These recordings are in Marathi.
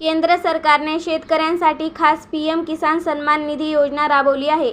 केंद्र सरकारने शेतकऱ्यांसाठी खास पीएम किसान सन्मान निधी योजना राबवली आहे.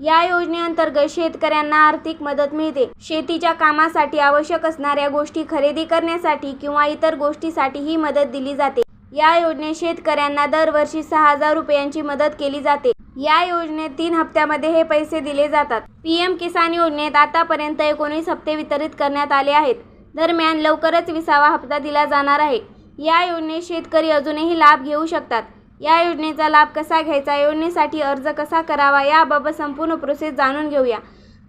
या योजनेअंतर्गत शेतकऱ्यांना आर्थिक मदत मिळते. शेतीच्या कामासाठी आवश्यक असणाऱ्या गोष्टी खरेदी करण्यासाठी किंवा इतर गोष्टीसाठी ही मदत दिली जाते. या योजनेत शेतकऱ्यांना दरवर्षी सहा हजार रुपयांची मदत केली जाते. या योजनेत तीन हप्त्यामध्ये हे पैसे दिले जातात. पीएम किसान योजनेत आतापर्यंत एकोणीस हप्ते वितरित करण्यात आले आहेत. दरम्यान लवकरच विसावा हप्ता दिला जाणार आहे. या योजनेत शेतकरी अजूनही लाभ घेऊ शकतात. या योजनेचा लाभ कसा घ्यायचा? योजनेसाठी अर्ज कसा करावा? याबाबत संपूर्ण प्रोसेस जाणून घेऊया.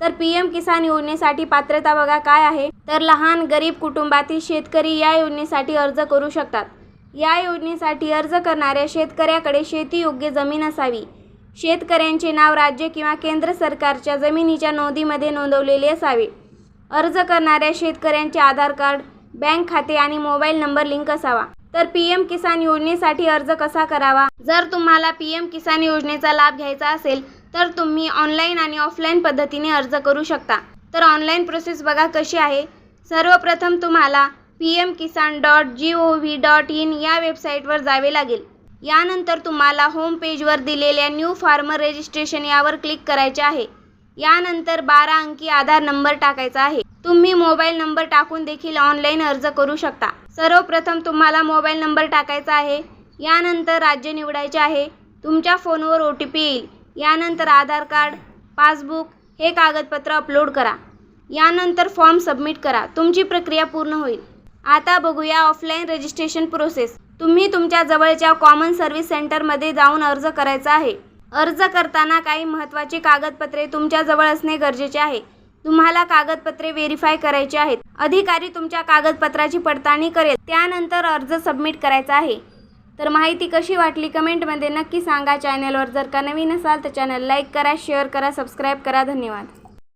तर पी एम किसान योजनेसाठी पात्रता बघा काय आहे. तर लहान गरीब कुटुंबातील शेतकरी या योजनेसाठी अर्ज करू शकतात. या योजनेसाठी अर्ज करणाऱ्या शेतकऱ्याकडे शेतीयोग्य जमीन असावी. शेतकऱ्यांचे नाव राज्य किंवा केंद्र सरकारच्या जमिनीच्या नोंदीमध्ये नोंदवलेले असावे. अर्ज करणाऱ्या शेतकऱ्यांचे आधार कार्ड बँक खाते आणि मोबाईल नंबर लिंक असावा. तर पीएम किसान योजनेसाठी अर्ज कसा करावा? जर तुम्हाला पीएम किसान योजनेचा लाभ घ्यायचा असेल तर तुम्ही ऑनलाईन आणि ऑफलाईन पद्धतीने अर्ज करू शकता. तर ऑनलाईन प्रोसेस बघा कशी आहे. सर्वप्रथम तुम्हाला P M Kisan dot G O V dot in या वेबसाईटवर जावे लागेल. यानंतर तुम्हाला होम पेजवर दिलेल्या न्यू फार्मर रजिस्ट्रेशन यावर क्लिक करायचे आहे. यानंतर बारा अंकी आधार नंबर टाकायचा आहे. तुम्ही मोबाईल नंबर टाकून देखील ऑनलाईन अर्ज करू शकता. सर्वप्रथम तुम्हाला मोबाईल नंबर टाकायचा आहे. यानंतर राज्य निवडायचे आहे. तुमच्या फोनवर ओ टी पी येईल. यानंतर आधार कार्ड पासबुक हे कागदपत्र अपलोड करा. यानंतर फॉर्म सबमिट करा. तुमची प्रक्रिया पूर्ण होईल. आता बघूया ऑफलाईन रजिस्ट्रेशन प्रोसेस. तुम्ही तुमच्या जवळच्या कॉमन सर्व्हिस सेंटरमध्ये जाऊन अर्ज करायचा आहे. अर्ज करताना काही महत्त्वाची कागदपत्रे तुमच्याजवळ असणे गरजेचे आहे. तुम्हाला कागदपत्रे व्हेरीफाय करायची आहेत. अधिकारी तुमच्या कागदपत्राची पडताळणी करेल. त्यानंतर अर्ज सबमिट करायचा आहे. तर माहिती कशी वाटली कमेंटमध्ये नक्की सांगा. चॅनलवर जर का नवीन असाल तर चॅनल लाईक करा शेअर करा सबस्क्राईब करा. धन्यवाद.